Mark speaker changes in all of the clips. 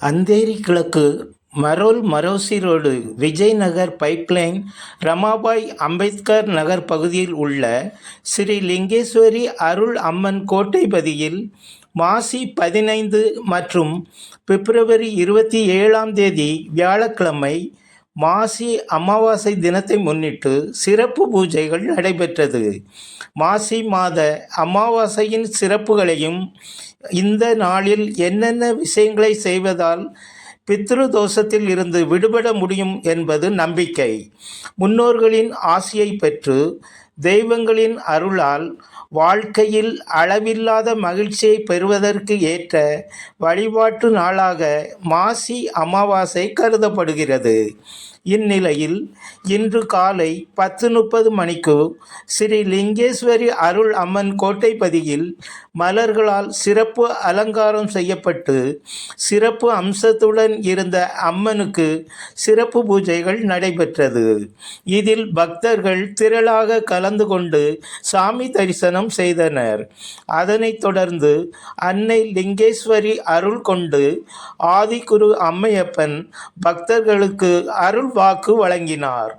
Speaker 1: அந்தேரி கிழக்கு Marol Maroshi road Vijaynagar pipeline Ramabai Ambedkar Nagar பகுதியில் உள்ள ஸ்ரீ லிங்கேஸ்வரி அருள் அம்மன் கோட்டை பதியில் மாசி பதினைந்து மற்றும் பிப்ரவரி இருபத்தி ஏழாம் தேதி வியாழக்கிழமை மாசி அமாவாசை தினத்தை முன்னிட்டு சிறப்பு பூஜைகள் நடைபெற்றது. மாசி மாத அமாவாசையின் சிறப்புகளையும் இந்த நாளில் என்னென்ன விஷயங்களை செய்வதால் பித்ரு தோஷத்தில் இருந்து விடுபட முடியும் என்பது நம்பிக்கை. முன்னோர்களின் ஆசியை பெற்று தெய்வங்களின் அருளால் வாழ்க்கையில் அளவில்லாத மகிழ்ச்சியை பெறுவதற்கு ஏற்ற வழிபாட்டு நாளாக மாசி அமாவாசை கருதப்படுகிறது. இந்நிலையில் இன்று காலை பத்து முப்பது மணிக்கு ஸ்ரீ லிங்கேஸ்வரி அருள் அம்மன் கோட்டைப்பதியில் மலர்களால் சிறப்பு அலங்காரம் செய்யப்பட்டு சிறப்பு அம்சத்துடன் இருந்த அம்மனுக்கு சிறப்பு பூஜைகள் நடைபெற்றது. இதில் பக்தர்கள் திரளாக கலந்து கொண்டு சாமி தரிசனம் செய்தனர். அதனைத் தொடர்ந்து அன்னை லிங்கேஸ்வரி அருள் கொண்டு ஆதிக்குரு அம்மையப்பன் பக்தர்களுக்கு அருள் வாக்கு வழங்கினார்.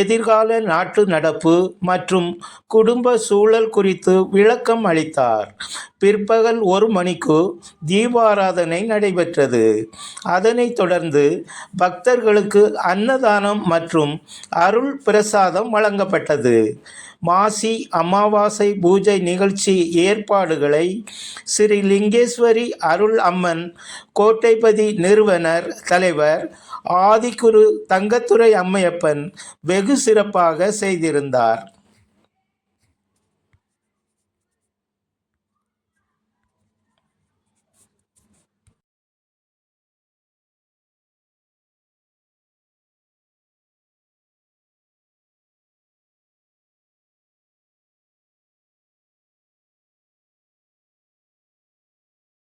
Speaker 1: எதிர்கால நாட்டு நடப்பு மற்றும் குடும்ப சூழல் குறித்து விளக்கம் அளித்தார். பிற்பகல் ஒரு மணிக்கு தீபாராதனை நடைபெற்றது. அதனைத் தொடர்ந்து பக்தர்களுக்கு அன்னதானம் மற்றும் அருள் பிரசாதம் வழங்கப்பட்டது. மாசி அமாவாசை பூஜை நிகழ்ச்சி ஏற்பாடுகளை ஸ்ரீ லிங்கேஸ்வரி அருள் அம்மன் கோட்டைப்பதி நிறுவனர் தலைவர் ஆதிக்குரு தங்க தங்கத்துரை அம்மையப்பன் வெகு சிறப்பாக செய்திருந்தார்.